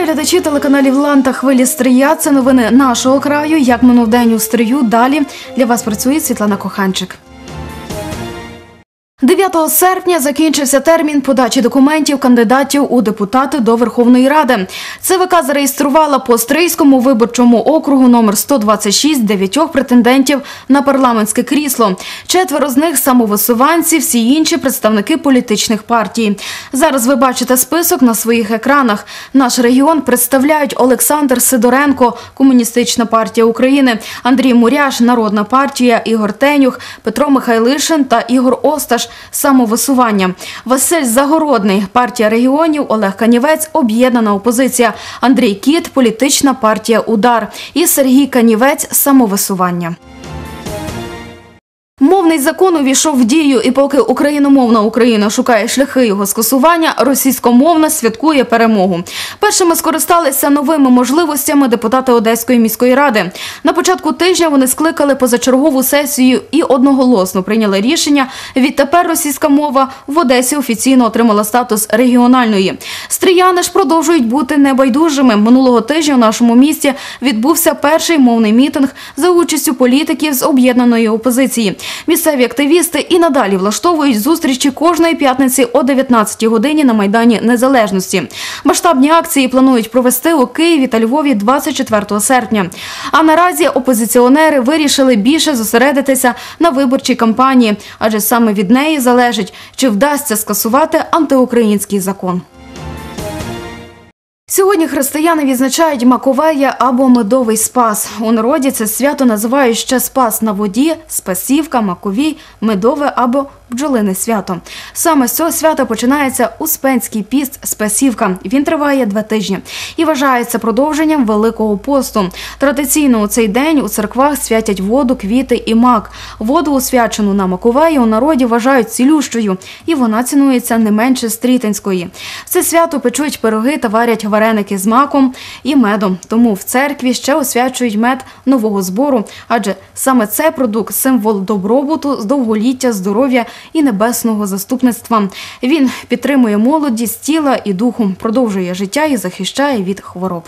Вітаю глядачі телеканалів Лан та хвилі Стрия. Це новини нашого краю. Як минув день у Стрию. Далі для вас працює Світлана Коханчик. 9 серпня закінчився термін подачі документів кандидатів у депутати до Верховної Ради. ЦВК зареєструвала по Стрийському виборчому округу номер 126 дев'ятьох претендентів на парламентське крісло. Четверо з них самовисуванці, всі інші представники політичних партій. Зараз ви бачите список на своїх екранах. Наш регіон представляють Олександр Сидоренко, Комуністична партія України, Андрій Муряш, Народна партія, Ігор Тенюх, Петро Михайлишин та Ігор Осташ самовисування. Василь Загородний, партія регіонів, Олег Канівець, об'єднана опозиція. Андрій Кіт, політична партія Удар і Сергій Канівець самовисування. Мовний закон увійшов в дію, і поки україномовна Україна шукає шляхи його скасування, російськомовна святкує перемогу. Першими скористалися новими можливостями депутати Одеської міської ради. На початку тижня вони скликали позачергову сесію і одноголосно прийняли рішення. Відтепер російська мова в Одесі офіційно отримала статус регіональної. Стріяни ж продовжують бути небайдужими. Минулого тижня у нашому місті відбувся перший мовний мітинг за участю політиків з об'єднаної опозиції. Місцеві активісти і надалі влаштовують зустрічі кожної п'ятниці о 19 годині на Майдані Незалежності. Масштабні акції планують провести у Києві та Львові 24 серпня. А наразі опозиціонери вирішили більше зосередитися на виборчій кампанії, адже саме від неї залежить, чи вдасться скасувати антиукраїнський закон. Сьогодні християни відзначають Маковея або медовий спас. У народі це свято називають ще спас на воді, спасівка, маковій, медове або бджолине свято. Саме з цього свята починається Успенський піст Спасівка. Він триває два тижні і вважається продовженням Великого посту. Традиційно у цей день у церквах святять воду, квіти і мак. Воду, освячену на Маковеї, у народі вважають цілющою, і вона цінується не менше стрітинської. Це свято печуть пироги та варять вареники з маком і медом. Тому в церкві ще освячують мед нового збору, адже саме це продукт символ добробуту, довголіття, здоров'я і небесного заступництва. Він підтримує молодість тіла і духу, продовжує життя і захищає від хвороб.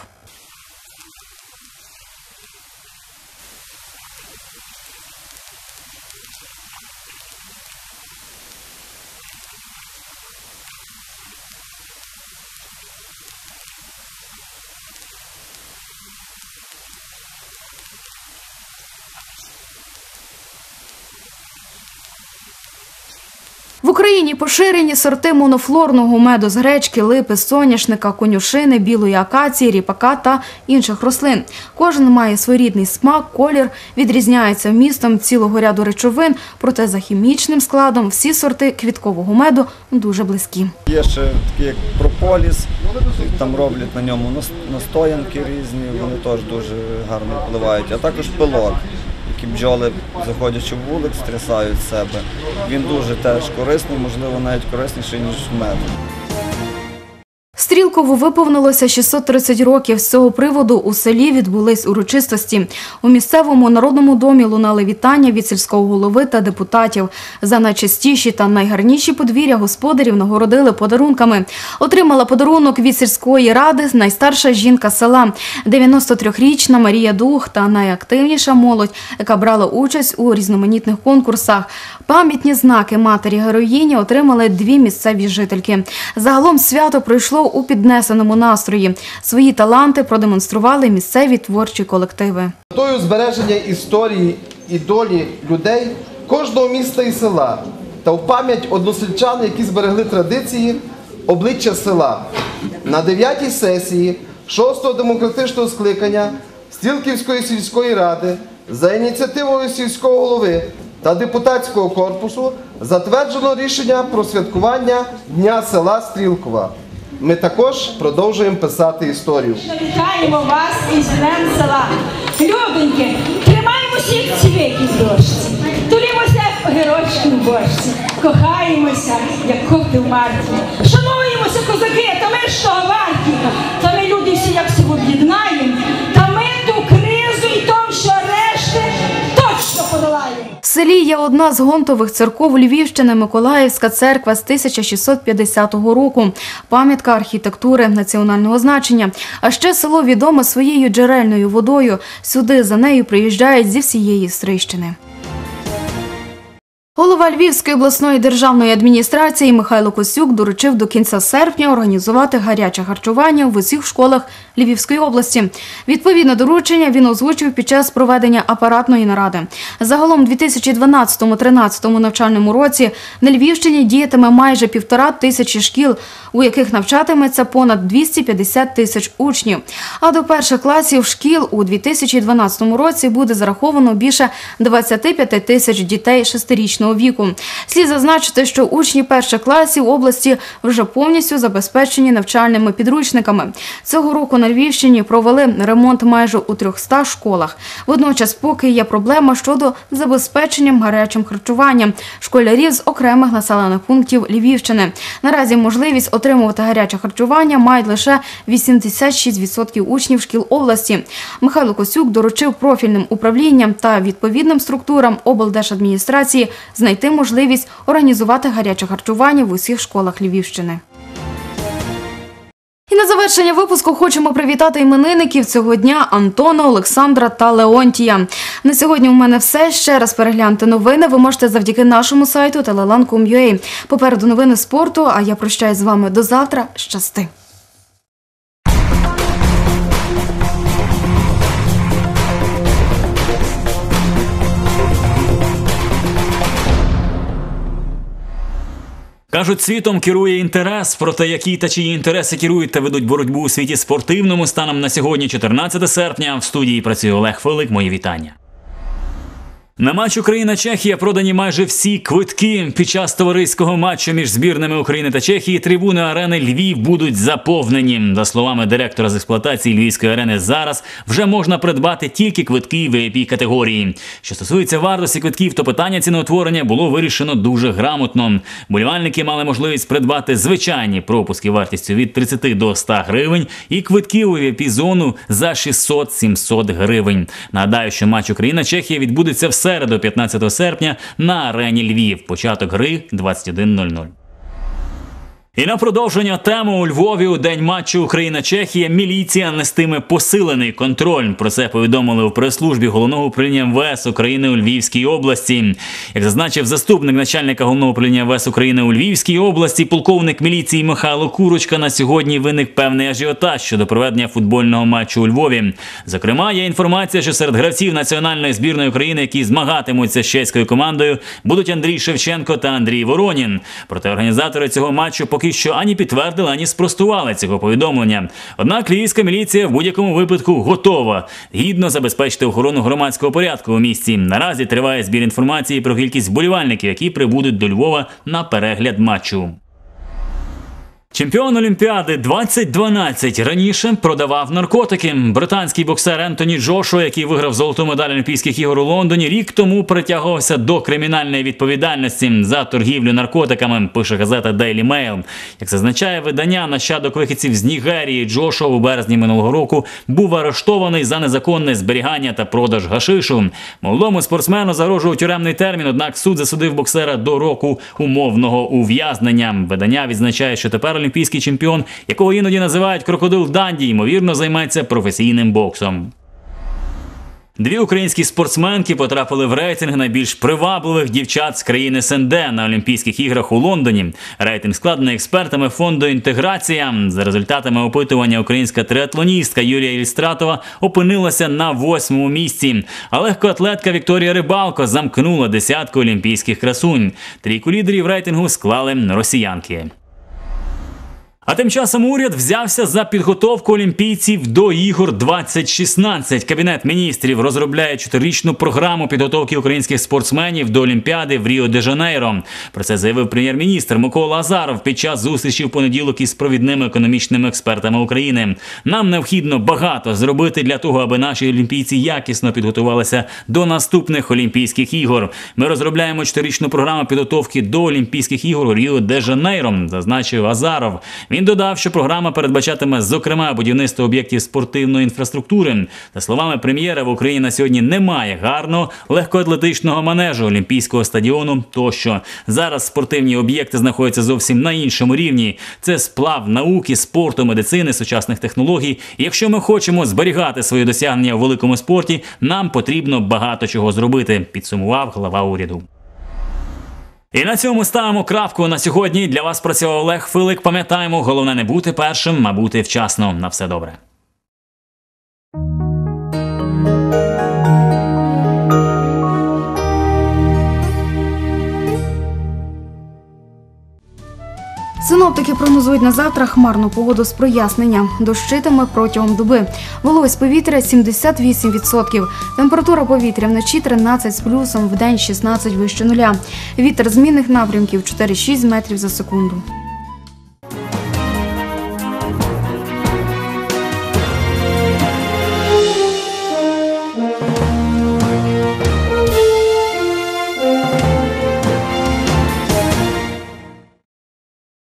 Україні поширені сорти монофлорного меду з гречки, липи, соняшника, конюшини, білої акації, ріпака та інших рослин. Кожен має своєрідний смак, колір, відрізняється вмістом цілого ряду речовин, проте за хімічним складом всі сорти квіткового меду дуже близькі. Є ще такі, як прополіс, там роблять на ньому нас- настоянки різні, вони теж дуже гарно впливають, а також пилок, які бджоли, заходячи в вулик, стрясають себе. Він дуже теж корисний, можливо, навіть корисніший, ніж мед. Стрілкову виповнилося 630 років. З цього приводу у селі відбулись урочистості. У місцевому народному домі лунали вітання від сільського голови та депутатів. За найчастіші та найгарніші подвір'я господарів нагородили подарунками. Отримала подарунок від сільської ради найстарша жінка села, 93-річна Марія Дух та найактивніша молодь, яка брала участь у різноманітних конкурсах. Пам'ятні знаки матері героїні отримали дві місцеві жительки. Загалом свято пройшло у піднесеному настрої. Свої таланти продемонстрували місцеві творчі колективи. Метою збереження історії і долі людей кожного міста і села та в пам'ять односельчан, які зберегли традиції обличчя села. На 9-й сесії 6-го демократичного скликання Стрілківської сільської ради за ініціативою сільського голови та депутатського корпусу затверджено рішення про святкування Дня села Стрілкова. Ми також продовжуємо писати історію. Вітаємо вас із днем села. Любеньке, тримаємося як цвіки в дощці, Тулімося в герочки в бочці. Кохаємося, як коти в марті. Шануємося, козаки, та ми що варті. Та ми люди всі як себе об'єднаємо. Селі є одна з гонтових церков Львівщини Миколаївська церква з 1650 року. Пам'ятка архітектури національного значення. А ще село відоме своєю джерельною водою. Сюди за нею приїжджають зі всієї Стрийщини. Голова Львівської обласної державної адміністрації Михайло Косюк доручив до кінця серпня організувати гаряче харчування в усіх школах Львівської області. Відповідне доручення він озвучив під час проведення апаратної наради. Загалом у 2012-13 навчальному році на Львівщині діятиме майже півтора тисячі шкіл, у яких навчатиметься понад 250 тисяч учнів. А до перших класів шкіл у 2012 році буде зараховано більше 25 тисяч дітей шестирічного віку. Слід зазначити, що учні перших класів області вже повністю забезпечені навчальними підручниками. Цього року на Львівщині провели ремонт майже у 300 школах. Водночас, поки є проблема щодо забезпечення гарячим харчуванням школярів з окремих населених пунктів Львівщини. Наразі можливість отримувати гаряче харчування мають лише 86% учнів шкіл області. Михайло Косюк доручив профільним управлінням та відповідним структурам облдержадміністрації знайти можливість організувати гаряче харчування в усіх школах Львівщини. І на завершення випуску хочемо привітати іменинників цього дня Антона, Олександра та Леонтія. На сьогодні у мене все. Ще раз перегляньте новини. Ви можете завдяки нашому сайту telelan.com.ua. Попереду новини спорту. А я прощаюсь з вами до завтра. Щасти. Кажуть, світом керує інтерес. Проте які та чиї інтереси керують та ведуть боротьбу у світі спортивному станом на сьогодні, 14 серпня. В студії працює Олег Филик. Мої вітання. На матч Україна-Чехія продані майже всі квитки. Під час товариського матчу між збірними України та Чехії трибуни арени Львів будуть заповнені. За словами директора з експлуатації Львівської арени, зараз вже можна придбати тільки квитки vip категорії. Що стосується вартості квитків, то питання ціноутворення було вирішено дуже грамотно. Болівальники мали можливість придбати звичайні пропуски вартістю від 30 до 100 гривень і квитки у vip зону за 600-700 гривень. Нагадаю, що матч Україна-Чехія відбудеться в середу, 15 серпня, на арені Львів. Початок гри 21.00. І на продовження теми у Львові у день матчу Україна-Чехія міліція нестиме посилений контроль. Про це повідомили у прес-службі головного управління МВС України у Львівській області. Як зазначив заступник начальника головного управління МВС України у Львівській області, полковник міліції Михайло Курочка на сьогодні виник певний ажіотаж щодо проведення футбольного матчу у Львові. Зокрема, є інформація, що серед гравців національної збірної України, які змагатимуться з чеською командою, будуть Андрій Шевченко та Андрій Воронін. Проте організатори цього матчу поки що ані підтвердили, ані спростували цього повідомлення. Однак львівська міліція в будь-якому випадку готова гідно забезпечити охорону громадського порядку у місті. Наразі триває збір інформації про кількість вболівальників, які прибудуть до Львова на перегляд матчу. Чемпіон Олімпіади 2012 раніше продавав наркотики. Британський боксер Ентоні Джошуа, який виграв золоту медаль Олімпійських ігор у Лондоні, рік тому притягувався до кримінальної відповідальності за торгівлю наркотиками. Пише газета Daily Mail. Як зазначає видання нащадок вихідців з Нігерії, Джошуа у березні минулого року був арештований за незаконне зберігання та продаж гашишу. Молодому спортсмену загрожував тюремний термін. Однак суд засудив боксера до року умовного ув'язнення. Видання відзначає, що тепер олімпійський чемпіон, якого іноді називають крокодил Данді, ймовірно, займається професійним боксом. Дві українські спортсменки потрапили в рейтинг найбільш привабливих дівчат з країни СНД на Олімпійських іграх у Лондоні. Рейтинг складений експертами фонду Інтеграція. За результатами опитування українська триатлоністка Юлія Ільстратова опинилася на восьмому місці. А легкоатлетка Вікторія Рибалко замкнула десятку олімпійських красунь. Трійку лідерів рейтингу склали росіянки. А тим часом уряд взявся за підготовку олімпійців до ігор 2016. Кабінет міністрів розробляє чотирирічну програму підготовки українських спортсменів до Олімпіади в Ріо де Жанейро. Про це заявив прем'єр-міністр Микола Азаров під час зустрічі в понеділок із провідними економічними експертами України. Нам необхідно багато зробити для того, аби наші олімпійці якісно підготувалися до наступних Олімпійських ігор. Ми розробляємо чотирирічну програму підготовки до Олімпійських ігор Ріо де Жанейро, зазначив Азаров. Він Він додав, що програма передбачатиме зокрема будівництво об'єктів спортивної інфраструктури. За словами прем'єра, в Україні на сьогодні немає гарного легкоатлетичного манежу, олімпійського стадіону. Тощо зараз спортивні об'єкти знаходяться зовсім на іншому рівні. Це сплав науки, спорту, медицини, сучасних технологій. І якщо ми хочемо зберігати свої досягнення у великому спорті, нам потрібно багато чого зробити. Підсумував глава уряду. І на цьому ставимо крапку на сьогодні. Для вас працював Олег Филик. Пам'ятаємо, головне не бути першим, а бути вчасно. На все добре. Синоптики прогнозують на завтра хмарну погоду з прояснення. Дощитиме протягом доби. Вологість повітря 78%. Температура повітря вночі 13 з плюсом, вдень 16 вище нуля. Вітер змінних напрямків 4-6 метрів за секунду.